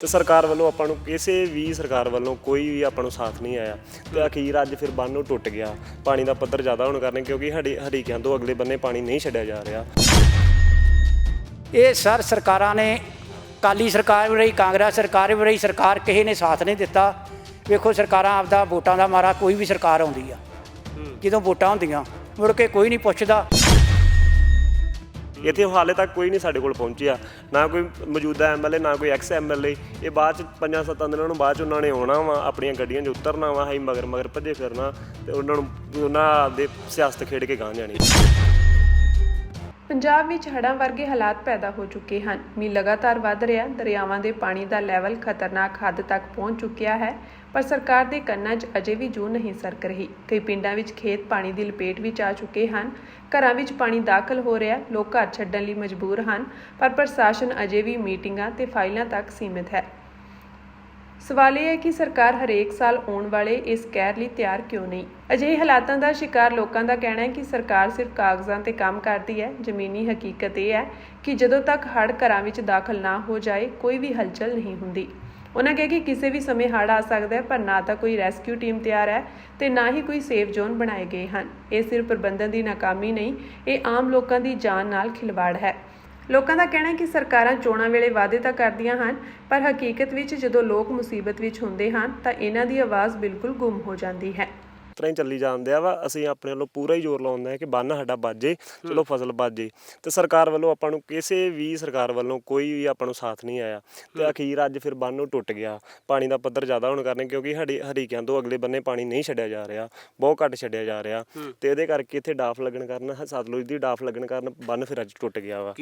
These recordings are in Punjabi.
ਤੇ ਸਰਕਾਰ ਵੱਲੋਂ ਆਪਾਂ ਨੂੰ ਕਿਸੇ ਵੀ ਸਰਕਾਰ ਵੱਲੋਂ ਕੋਈ ਵੀ ਆਪਾਂ ਨੂੰ ਸਾਥ ਨਹੀਂ ਆਇਆ। ਤੇ ਅਖੀਰ ਅੱਜ ਫਿਰ ਬੰਨ ਨੂੰ ਟੁੱਟ ਗਿਆ। ਪਾਣੀ ਦਾ ਪੱਧਰ ਜ਼ਿਆਦਾ ਹੋਣ ਕਾਰਨ ਕਿਉਂਕਿ ਹਰੀ ਹਰੀਕਿਆਂ ਤੋਂ ਅਗਲੇ ਬੰਨੇ ਪਾਣੀ ਨਹੀਂ ਛੱਡਿਆ ਜਾ ਰਿਹਾ। ਇਹ ਸਰ ਸਰਕਾਰਾਂ ਨੇ ਕਾਲੀ ਸਰਕਾਰ ਵੀ ਰਹੀ ਕਾਂਗਰਸ ਸਰਕਾਰ ਵੀ ਰਹੀ ਸਰਕਾਰ ਕਿਸੇ ਨੇ ਸਾਥ ਨਹੀਂ ਦਿੱਤਾ। ਵੇਖੋ ਸਰਕਾਰਾਂ ਆਪਦਾ ਵੋਟਾਂ ਦਾ ਮਾਰਾ ਕੋਈ ਵੀ ਸਰਕਾਰ ਆਉਂਦੀ ਆ। ਜਦੋਂ ਵੋਟਾਂ ਹੁੰਦੀਆਂ ਮੁੜ ਕੇ ਕੋਈ ਨਹੀਂ ਪੁੱਛਦਾ। ਇੱਥੇ ਹਾਲੇ ਤੱਕ ਕੋਈ ਨਹੀਂ ਸਾਡੇ ਕੋਲ ਪਹੁੰਚਿਆ। ਨਾ ਕੋਈ ਮੌਜੂਦਾ ਐਮਐਲਏ ਨਾ ਕੋਈ ਐਕਸ ਐਮਐਲਏ ਇਹ ਬਾਅਦ ਚ ਪੰਜਾਂ ਸੱਤਾਂ ਦਿਨਾਂ ਨੂੰ ਬਾਅਦ ਚ ਉਹਨਾਂ ਨੇ ਆਉਣਾ ਵਾ, ਆਪਣੀਆਂ ਗੱਡੀਆਂ 'ਚ ਉਤਰਨਾ ਵਾ, ਅਸੀਂ ਮਗਰ ਮਗਰ ਭੱਜੇ ਫਿਰਨਾ ਤੇ ਉਹਨਾਂ ਨੂੰ ਉਹਨਾਂ ਦੇ ਸਿਆਸਤ ਖੇਡ ਕੇ ਗਾਂ ਜਾਣੀ। ਪੰਜਾਬ ਵਿੱਚ ਹੜ੍ਹਾਂ ਵਰਗੇ ਹਾਲਾਤ ਪੈਦਾ ਹੋ ਚੁੱਕੇ ਹਨ। ਮੀਂਹ ਲਗਾਤਾਰ ਵੱਧ ਰਿਹਾ, ਦਰਿਆਵਾਂ ਦੇ ਪਾਣੀ ਦਾ ਲੈਵਲ ਖਤਰਨਾਕ ਹੱਦ ਤੱਕ ਪਹੁੰਚ ਚੁੱਕਿਆ ਹੈ, ਪਰ ਸਰਕਾਰ ਦੇ ਕੰਨਾਂ 'ਚ ਅਜੇ ਵੀ ਜੂ ਨਹੀਂ ਸਰਕ ਰਹੀ। ਕਈ ਪਿੰਡਾਂ ਵਿੱਚ ਖੇਤ ਪਾਣੀ ਦੀ ਲਪੇਟ ਵਿੱਚ ਆ ਚੁੱਕੇ ਹਨ। ਘਰਾਂ ਵਿੱਚ ਪਾਣੀ ਦਾਖਲ ਹੋ ਰਿਹਾ, ਲੋਕ ਘਰ ਛੱਡਣ ਲਈ ਮਜਬੂਰ ਹਨ, ਪਰ ਪ੍ਰਸ਼ਾਸਨ ਅਜੇ ਵੀ ਮੀਟਿੰਗਾਂ ਤੇ ਫਾਈਲਾਂ ਤੱਕ ਸੀਮਿਤ ਹੈ। ਸਵਾਲ ਇਹ ਹੈ ਕਿ ਸਰਕਾਰ ਹਰੇਕ ਸਾਲ ਆਉਣ ਵਾਲੇ ਇਸ ਕਹਿਰ ਲਈ ਤਿਆਰ ਕਿਉਂ ਨਹੀਂ? ਅਜਿਹੇ ਹਾਲਾਤਾਂ ਦਾ ਸ਼ਿਕਾਰ ਲੋਕਾਂ ਦਾ ਕਹਿਣਾ ਹੈ ਕਿ ਸਰਕਾਰ ਸਿਰਫ ਕਾਗਜ਼ਾਂ ਤੇ ਕੰਮ ਕਰਦੀ ਹੈ। ਜ਼ਮੀਨੀ ਹਕੀਕਤ ਇਹ ਹੈ ਕਿ ਜਦੋਂ ਤੱਕ ਹੜ੍ਹ ਘਰਾਂ ਵਿੱਚ ਦਾਖਲ ਨਾ ਹੋ ਜਾਏ, ਕੋਈ ਵੀ ਹਲਚਲ ਨਹੀਂ ਹੁੰਦੀ। ਉਹਨਾਂ ਕਿਹਾ ਕਿ ਕਿਸੇ ਵੀ ਸਮੇਂ ਹੜ੍ਹ ਆ ਸਕਦਾ ਹੈ, ਪਰ ਨਾ ਤਾਂ ਕੋਈ ਰੈਸਕਿਊ ਟੀਮ ਤਿਆਰ ਹੈ ਤੇ ਨਾ ਹੀ ਕੋਈ ਸੇਫ ਜ਼ੋਨ ਬਣਾਏ ਗਏ ਹਨ। ਇਹ ਸਿਰਫ ਪ੍ਰਬੰਧਨ ਦੀ ਨਾਕਾਮੀ ਨਹੀਂ, ਇਹ ਆਮ ਲੋਕਾਂ ਦੀ ਜਾਨ ਨਾਲ ਖਿਲਵਾੜ ਹੈ। ਲੋਕਾਂ ਦਾ ਕਹਿਣਾ ਹੈ ਕਿ ਸਰਕਾਰਾਂ ਚੋਣਾਂ ਵੇਲੇ ਵਾਅਦੇ ਤਾਂ ਕਰਦੀਆਂ ਹਨ, ਪਰ ਹਕੀਕਤ ਵਿੱਚ ਜਦੋਂ ਲੋਕ ਮੁਸੀਬਤ ਵਿੱਚ ਹੁੰਦੇ ਹਨ, ਤਾਂ ਇਹਨਾਂ ਦੀ ਆਵਾਜ਼ ਬਿਲਕੁਲ ਗੁੰਮ ਹੋ ਜਾਂਦੀ ਹੈ। ਤਰ੍ਹਾਂ ਹੀ ਚੱਲੀ ਜਾਂਦੇ ਆ ਵਾ ਅਸੀਂ ਆਪਣੇ ਵੱਲੋਂ ਪੂਰਾ ਹੀ ਜ਼ੋਰ ਲਾਉਂਦੇ ਆ ਕਿ ਬੰਨ ਸਾਡਾ ਬਾਜੇ ਚਲੋ ਫਸਲ ਬਾਜੇ। ਤੇ ਸਰਕਾਰ ਵੱਲੋਂ ਆਪਾਂ ਨੂੰ ਕਿਸੇ ਵੀ ਸਰਕਾਰ ਵੱਲੋਂ ਕੋਈ ਵੀ ਆਪਾਂ ਨੂੰ ਸਾਥ ਨਹੀਂ ਆਇਆ। ਤੇ ਅਖੀਰ ਅੱਜ ਫਿਰ ਬੰਨ ਨੂੰ ਟੁੱਟ ਗਿਆ। ਪਾਣੀ ਦਾ ਪੱਧਰ ਜ਼ਿਆਦਾ ਹੋਣ ਕਾਰਨ ਕਿਉਂਕਿ ਹਰੀ ਹਰੀਕਿਆਂ ਤੋਂ ਅਗਲੇ ਬੰਨੇ ਪਾਣੀ ਨਹੀਂ ਛੱਡਿਆ ਜਾ ਰਿਹਾ ਬਹੁਤ ਘੱਟ ਛੱਡਿਆ ਜਾ ਰਿਹਾ। ਤੇ ਇਹਦੇ ਕਰਕੇ ਇੱਥੇ ਡਾਫ ਲੱਗਣ ਕਾਰਨ ਸਤਲੁਜ ਦੀ ਡਾਫ ਲੱਗਣ ਕਾਰਨ ਬੰਨ ਫਿਰ ਅੱਜ ਟੁੱਟ ਗਿਆ ਵਾ।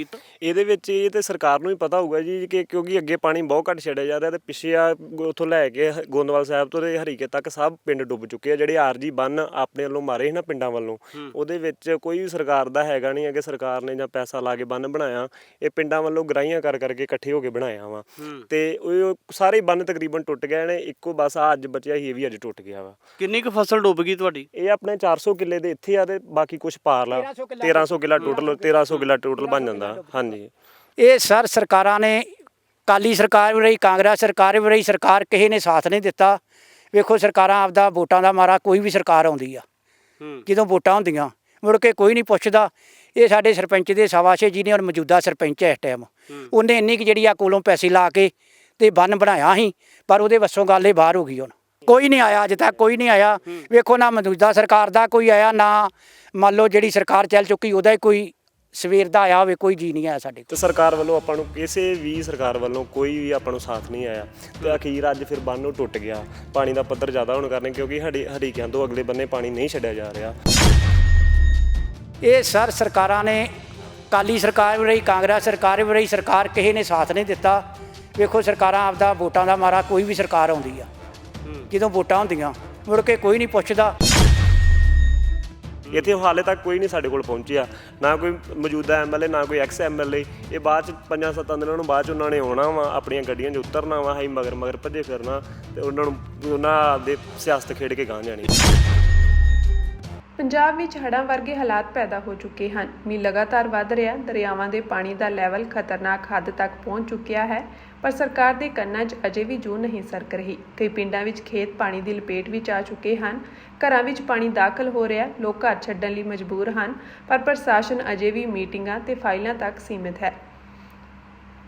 ਇਹਦੇ ਵਿੱਚ ਇਹ ਤੇ ਸਰਕਾਰ ਨੂੰ ਹੀ ਪਤਾ ਹੋਊਗਾ ਜੀ ਕਿ ਕਿਉਂਕਿ ਅੱਗੇ ਪਾਣੀ ਬਹੁਤ ਘੱਟ ਛੱਡਿਆ ਜਾ ਰਿਹਾ ਤੇ ਪਿੱਛੇ ਆ ਉਥੋਂ ਲੈ ਕੇ ਗੋਂਦਵਾਲ ਸਾਹਿਬ ਤੋਂ ਤੇ ਹਰੀਕੇ ਤੱਕ ਸਭ ਪਿੰਡ ਡੁੱਬ ਚੁੱਕੇ ਆ ਜਿਹੜੇ ਆਰਜੀ ਬੰਨ ਆਪਣੇ ਵੱਲੋਂ ਮਾਰੇ ਸੀ ਨਾ ਪਿੰਡਾਂ ਵੱਲੋਂ ਉਹਦੇ ਵਿੱਚ ਕੋਈ ਵੀ ਸਰਕਾਰ ਦਾ ਹੈਗਾ ਨਹੀਂ ਅਗੇ ਸਰਕਾਰ ਨੇ ਜਾਂ ਪੈਸਾ ਲਾ ਕੇ ਬੰਨ ਬਣਾਇਆ ਇਹ ਪਿੰਡਾਂ ਵੱਲੋਂ ਗਰਾਈਆਂ ਕਰ ਕਰਕੇ ਇਕੱਠੇ ਹੋ ਕੇ ਬਣਾਇਆ ਵਾ। ਤੇ ਉਹ ਸਾਰੇ ਬੰਨ ਤਕਰੀਬਨ ਟੁੱਟ ਗਏ ਨੇ ਇੱਕੋ ਬਸ ਆ ਅੱਜ ਬਚਿਆ ਸੀ ਇਹ ਵੀ ਅੱਜ ਟੁੱਟ ਗਿਆ ਵਾ। ਕਿੰਨੀ ਕੁ ਫਸਲ ਡੁੱਬ ਗਈ ਤੁਹਾਡੀ? ਇਹ ਆਪਣੇ 400 ਕਿੱਲੇ ਦੇ ਇੱਥੇ ਆ ਤੇ ਬਾਕੀ ਕੁਝ ਪਾਰ ਲਾ 1300 ਕਿੱਲਾ 1300 ਕਿੱਲਾ ਟੋਟਲ 1300 ਕਿੱਲਾ ਟੋਟਲ ਬਣ ਜਾਂਦਾ ਹਾਂਜੀ। ਇਹ ਸਰ ਸਰਕਾਰਾਂ ਨੇ ਕਾਲੀ ਸਰਕਾਰ ਵੀ ਰਹੀ ਕਾਂਗਰਸ ਸਰਕਾਰ ਵੀ ਰਹੀ ਸਰਕਾਰ ਕਿਸੇ ਨੇ ਸਾਥ ਨਹੀਂ ਦਿੱਤਾ। ਵੇਖੋ ਸਰਕਾਰਾਂ ਆਪਦਾ ਵੋਟਾਂ ਦਾ ਮਾਰਾ ਕੋਈ ਵੀ ਸਰਕਾਰ ਆਉਂਦੀ ਆ। ਜਦੋਂ ਵੋਟਾਂ ਹੁੰਦੀਆਂ ਮੁੜ ਕੇ ਕੋਈ ਨਹੀਂ ਪੁੱਛਦਾ। ਇਹ ਸਾਡੇ ਸਰਪੰਚ ਦੇ ਸਵਾਸੇ ਜੀ ਨੇ ਹੁਣ ਮੌਜੂਦਾ ਸਰਪੰਚ ਹੈ ਇਸ ਟਾਈਮ। ਉਹਨੇ ਇੰਨੀ ਕਿ ਜਿਹੜੀ ਆ ਕੋਲੋਂ ਪੈਸੇ ਲਾ ਕੇ ਤੇ ਬੰਨ ਬਣਾਇਆ ਸੀ ਪਰ ਉਹਦੇ ਵੱਸੋਂ ਗੱਲ ਇਹ ਬਾਹਰ ਹੋ ਗਈ ਹੁਣ। ਕੋਈ ਨਹੀਂ ਆਇਆ ਅਜੇ ਤੱਕ ਕੋਈ ਨਹੀਂ ਆਇਆ। ਵੇਖੋ ਨਾ ਮੌਜੂਦਾ ਸਰਕਾਰ ਦਾ ਕੋਈ ਆਇਆ ਨਾ ਮੰਨ ਲਓ ਜਿਹੜੀ ਸਰਕਾਰ ਚੱਲ ਚੁੱਕੀ ਉਹਦਾ ਹੀ ਕੋਈ ਸਵੇਰ ਦਾ ਆਇਆ ਹੋਵੇ ਕੋਈ ਜੀ ਨਹੀਂ ਆਇਆ ਸਾਡੇ ਕੋਲ ਤੇ ਸਰਕਾਰ ਵੱਲੋਂ ਆਪਾਂ ਨੂੰ ਕਿਸੇ ਵੀ ਸਰਕਾਰ ਵੱਲੋਂ ਕੋਈ ਵੀ ਆਪਾਂ ਨੂੰ ਸਾਥ ਨਹੀਂ ਆਇਆ। ਤੇ ਅਖੀਰ ਅੱਜ ਫਿਰ ਬੰਨ ਨੂੰ ਟੁੱਟ ਗਿਆ। ਪਾਣੀ ਦਾ ਪੱਧਰ ਜ਼ਿਆਦਾ ਹੋਣ ਕਾਰਨ ਕਿਉਂਕਿ ਹਰੀ ਹਰੀਕਿਆਂ ਤੋਂ ਅਗਲੇ ਬੰਨੇ ਪਾਣੀ ਨਹੀਂ ਛੱਡਿਆ ਜਾ ਰਿਹਾ। ਇਹ ਸਰ ਸਰਕਾਰਾਂ ਨੇ ਕਾਲੀ ਸਰਕਾਰ ਵੀ ਰਹੀ ਕਾਂਗਰਸ ਸਰਕਾਰ ਵੀ ਰਹੀ ਸਰਕਾਰ ਕਿਸੇ ਨੇ ਸਾਥ ਨਹੀਂ ਦਿੱਤਾ। ਵੇਖੋ ਸਰਕਾਰਾਂ ਆਪਦਾ ਵੋਟਾਂ ਦਾ ਮਾਰਾ ਕੋਈ ਵੀ ਸਰਕਾਰ ਆਉਂਦੀ ਆ। ਜਦੋਂ ਵੋਟਾਂ ਹੁੰਦੀਆਂ ਮੁੜ ਕੇ ਕੋਈ ਨਹੀਂ ਪੁੱਛਦਾ। ਇੱਥੇ ਹਾਲੇ ਤੱਕ ਕੋਈ ਨਹੀਂ ਸਾਡੇ ਕੋਲ ਪਹੁੰਚਿਆ। ਨਾ ਕੋਈ ਮੌਜੂਦਾ ਐਮਐਲਏ ਨਾ ਕੋਈ ਐਕਸ ਐਮਐਲਏ ਇਹ ਬਾਅਦ ਚ ਪੰਜਾਂ ਸੱਤਾਂ ਦਿਨਾਂ ਨੂੰ ਬਾਅਦ ਚ ਉਹਨਾਂ ਨੇ ਆਉਣਾ ਵਾ, ਆਪਣੀਆਂ ਗੱਡੀਆਂ 'ਚ ਉਤਰਨਾ ਵਾ, ਅਸੀਂ ਮਗਰ ਮਗਰ ਭੱਜੇ ਫਿਰਨਾ ਤੇ ਉਹਨਾਂ ਨੂੰ ਉਹਨਾਂ ਦੇ ਸਿਆਸਤ ਖੇਡ ਕੇ ਗਾਂ ਜਾਣੀ। ਪੰਜਾਬ ਵਿੱਚ ਹੜ੍ਹਾਂ ਵਰਗੇ ਹਾਲਾਤ ਪੈਦਾ ਹੋ ਚੁੱਕੇ ਹਨ। ਮੀਂਹ ਲਗਾਤਾਰ ਵੱਧ ਰਿਹਾ, ਦਰਿਆਵਾਂ ਦੇ ਪਾਣੀ ਦਾ ਲੈਵਲ ਖਤਰਨਾਕ ਹੱਦ ਤੱਕ ਪਹੁੰਚ ਚੁੱਕਿਆ ਹੈ, ਪਰ ਸਰਕਾਰ ਦੇ ਕੰਨਾਂ 'ਚ ਅਜੇ ਵੀ ਜੂ ਨਹੀਂ ਸਰਕ ਰਹੀ। ਕਈ ਪਿੰਡਾਂ ਵਿੱਚ ਖੇਤ ਪਾਣੀ ਦੀ ਲਪੇਟ ਵਿੱਚ ਆ ਚੁੱਕੇ ਹਨ। ਘਰਾਂ ਵਿੱਚ ਪਾਣੀ ਦਾਖਲ ਹੋ ਰਿਹਾ, ਲੋਕ ਘਰ ਛੱਡਣ ਲਈ ਮਜਬੂਰ ਹਨ, ਪਰ ਪ੍ਰਸ਼ਾਸਨ ਅਜੇ ਵੀ ਮੀਟਿੰਗਾਂ ਤੇ ਫਾਈਲਾਂ ਤੱਕ ਸੀਮਿਤ ਹੈ।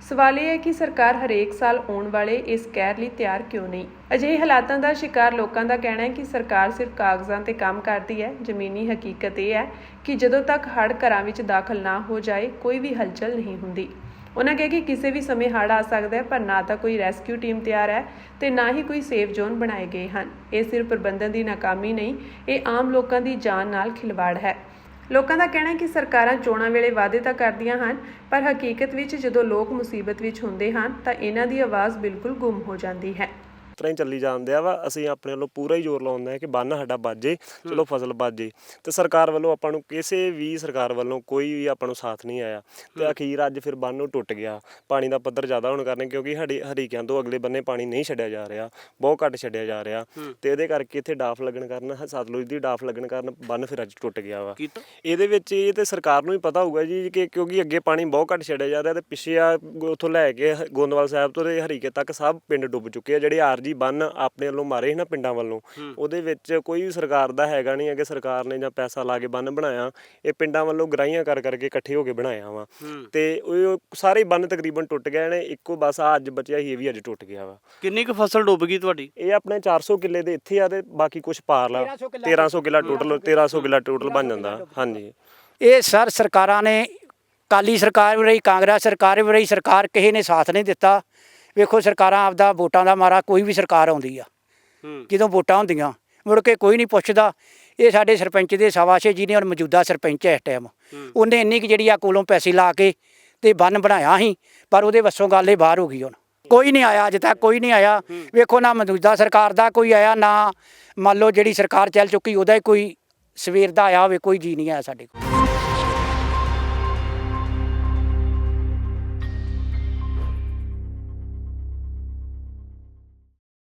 ਸਵਾਲ ਇਹ ਹੈ ਕਿ ਸਰਕਾਰ ਹਰੇਕ ਸਾਲ ਆਉਣ ਵਾਲੇ ਇਸ ਕਹਿਰ ਲਈ ਤਿਆਰ ਕਿਉਂ ਨਹੀਂ? ਅਜਿਹੇ ਹਾਲਾਤਾਂ ਦਾ ਸ਼ਿਕਾਰ ਲੋਕਾਂ ਦਾ ਕਹਿਣਾ ਹੈ ਕਿ ਸਰਕਾਰ ਸਿਰਫ ਕਾਗਜ਼ਾਂ ਤੇ ਕੰਮ ਕਰਦੀ ਹੈ। ਜ਼ਮੀਨੀ ਹਕੀਕਤ ਇਹ ਹੈ ਕਿ ਜਦੋਂ ਤੱਕ ਹੜ੍ਹ ਘਰਾਂ ਵਿੱਚ ਦਾਖਲ ਨਾ ਹੋ ਜਾਏ, ਕੋਈ ਵੀ ਹਲਚਲ ਨਹੀਂ ਹੁੰਦੀ। ਉਹਨਾਂ ਕਿਹਾ ਕਿ ਕਿਸੇ ਵੀ ਸਮੇਂ ਹੜ੍ਹ ਆ ਸਕਦਾ ਹੈ, ਪਰ ਨਾ ਤਾਂ ਕੋਈ ਰੈਸਕਿਊ ਟੀਮ ਤਿਆਰ ਹੈ ਤੇ ਨਾ ਹੀ ਕੋਈ ਸੇਫ ਜ਼ੋਨ ਬਣਾਏ ਗਏ ਹਨ। ਇਹ ਸਿਰਫ ਪ੍ਰਬੰਧਨ ਦੀ ਨਾਕਾਮੀ ਨਹੀਂ, ਇਹ ਆਮ ਲੋਕਾਂ ਦੀ ਜਾਨ ਨਾਲ ਖਿਲਵਾੜ ਹੈ। ਲੋਕਾਂ ਦਾ ਕਹਿਣਾ ਹੈ ਕਿ ਸਰਕਾਰਾਂ ਚੋਣਾਂ ਵੇਲੇ ਵਾਅਦੇ ਤਾਂ ਕਰਦੀਆਂ ਹਨ, ਪਰ ਹਕੀਕਤ ਵਿੱਚ ਜਦੋਂ ਲੋਕ ਮੁਸੀਬਤ ਵਿੱਚ ਹੁੰਦੇ ਹਨ, ਤਾਂ ਇਹਨਾਂ ਦੀ ਆਵਾਜ਼ ਬਿਲਕੁਲ ਗੁੰਮ ਹੋ ਜਾਂਦੀ ਹੈ। ਤਰ੍ਹਾਂ ਹੀ ਚੱਲੀ ਜਾਂਦੇ ਆ ਵਾ ਅਸੀਂ ਆਪਣੇ ਵੱਲੋਂ ਪੂਰਾ ਹੀ ਜ਼ੋਰ ਲਾਉਂਦੇ ਆ ਕਿ ਬੰਨ ਸਾਡਾ ਬਾਜੇ ਚਲੋ ਫਸਲ ਬਾਜੇ। ਤੇ ਸਰਕਾਰ ਵੱਲੋਂ ਆਪਾਂ ਨੂੰ ਕਿਸੇ ਵੀ ਸਰਕਾਰ ਵੱਲੋਂ ਕੋਈ ਵੀ ਆਪਾਂ ਨੂੰ ਸਾਥ ਨਹੀਂ ਆਇਆ। ਤੇ ਅਖੀਰ ਅੱਜ ਫਿਰ ਬੰਨ ਨੂੰ ਟੁੱਟ ਗਿਆ। ਪਾਣੀ ਦਾ ਪੱਧਰ ਜ਼ਿਆਦਾ ਹੋਣ ਕਾਰਨ ਕਿਉਂਕਿ ਸਾਡੀ ਹਰੀਕਿਆਂ ਤੋਂ ਅਗਲੇ ਬੰਨੇ ਪਾਣੀ ਨਹੀਂ ਛੱਡਿਆ ਜਾ ਰਿਹਾ ਬਹੁਤ ਘੱਟ ਛੱਡਿਆ ਜਾ ਰਿਹਾ। ਤੇ ਇਹਦੇ ਕਰਕੇ ਇੱਥੇ ਡਾਫ ਲੱਗਣ ਕਾਰਨ ਸਤਲੁਜ ਦੀ ਡਾਫ ਲੱਗਣ ਕਾਰਨ ਬੰਨ ਫਿਰ ਅੱਜ ਟੁੱਟ ਗਿਆ ਵਾ। ਇਹਦੇ ਵਿੱਚ ਇਹ ਤੇ ਸਰਕਾਰ ਨੂੰ ਹੀ ਪਤਾ ਹੋਊਗਾ ਜੀ ਕਿ ਕਿਉਂਕਿ ਅੱਗੇ ਪਾਣੀ ਬਹੁਤ ਘੱਟ ਛੱਡਿਆ ਜਾ ਰਿਹਾ ਤੇ ਪਿੱਛੇ ਆ ਉਥੋਂ ਲੈ ਕੇ ਗੋਂਦਵਾਲ ਸਾਹਿਬ ਤੋਂ ਤੇ ਹਰੀਕੇ ਤੱਕ ਸਭ ਪਿੰਡ ਡੁੱਬ ਚੁੱਕੇ ਆ ਜਿਹੜੇ ਆਰਜੀ ਬੰਨ ਆਪਣੇ ਵੱਲੋਂ ਮਾਰੇ ਸੀ ਨਾ ਪਿੰਡਾਂ ਵੱਲੋਂ ਉਹਦੇ ਵਿੱਚ ਕੋਈ ਵੀ ਸਰਕਾਰ ਦਾ ਹੈਗਾ ਨਹੀਂ ਅਗੇ ਸਰਕਾਰ ਨੇ ਜਾਂ ਪੈਸਾ ਲਾ ਕੇ ਬੰਨ ਬਣਾਇਆ ਇਹ ਪਿੰਡਾਂ ਵੱਲੋਂ ਗਰਾਈਆਂ ਕਰ ਕਰਕੇ ਇਕੱਠੇ ਹੋ ਕੇ ਬਣਾਇਆ ਵਾ। ਤੇ ਉਹ ਸਾਰੇ ਬੰਨ ਤਕਰੀਬਨ ਟੁੱਟ ਗਏ ਨੇ ਇੱਕੋ ਬਸ ਆ ਅੱਜ ਬਚਿਆ ਸੀ ਇਹ ਵੀ ਅੱਜ ਟੁੱਟ ਗਿਆ ਵਾ। ਕਿੰਨੀ ਕੁ ਫਸਲ ਡੁੱਬ ਗਈ ਤੁਹਾਡੀ? ਇਹ ਆਪਣੇ 400 ਕਿੱਲੇ ਦੇ ਇੱਥੇ ਆ ਤੇ ਬਾਕੀ ਕੁਝ ਪਾਰ ਲਾ 1300 ਕਿੱਲਾ 1300 ਕਿੱਲਾ ਟੋਟਲ 1300 ਕਿੱਲਾ ਟੋਟਲ ਬਣ ਜਾਂਦਾ ਹਾਂਜੀ। ਇਹ ਸਰ ਸਰਕਾਰਾਂ ਨੇ ਕਾਲੀ ਸਰਕਾਰ ਵੀ ਰਹੀ ਕਾਂਗਰਸ ਸਰਕਾਰ ਵੀ ਰਹੀ ਸਰਕਾਰ ਕਿਸੇ ਨੇ ਸਾਥ ਨਹੀਂ ਦਿੱਤਾ। ਵੇਖੋ ਸਰਕਾਰਾਂ ਆਪਦਾ ਵੋਟਾਂ ਦਾ ਮਾਰਾ ਕੋਈ ਵੀ ਸਰਕਾਰ ਆਉਂਦੀ ਆ। ਜਦੋਂ ਵੋਟਾਂ ਹੁੰਦੀਆਂ ਮੁੜ ਕੇ ਕੋਈ ਨਹੀਂ ਪੁੱਛਦਾ। ਇਹ ਸਾਡੇ ਸਰਪੰਚ ਦੇ ਸਵਾਸ਼ੇ ਜੀ ਨੇ ਹੁਣ ਮੌਜੂਦਾ ਸਰਪੰਚ ਹੈ ਇਸ ਟਾਈਮ। ਉਹਨੇ ਇੰਨੀ ਕਿ ਜਿਹੜੀ ਆ ਕੋਲੋਂ ਪੈਸੇ ਲਾ ਕੇ ਤੇ ਬੰਨ ਬਣਾਇਆ ਸੀ ਪਰ ਉਹਦੇ ਵੱਸੋਂ ਗੱਲ ਇਹ ਬਾਹਰ ਹੋ ਗਈ ਹੁਣ। ਕੋਈ ਨਹੀਂ ਆਇਆ ਅਜੇ ਤੱਕ ਕੋਈ ਨਹੀਂ ਆਇਆ। ਵੇਖੋ ਨਾ ਮੌਜੂਦਾ ਸਰਕਾਰ ਦਾ ਕੋਈ ਆਇਆ ਨਾ ਮੰਨ ਲਓ ਜਿਹੜੀ ਸਰਕਾਰ ਚੱਲ ਚੁੱਕੀ ਉਹਦਾ ਹੀ ਕੋਈ ਸਵੇਰ ਦਾ ਆਇਆ ਹੋਵੇ ਕੋਈ ਜੀ ਨਹੀਂ ਆਇਆ ਸਾਡੇ ਕੋਲ।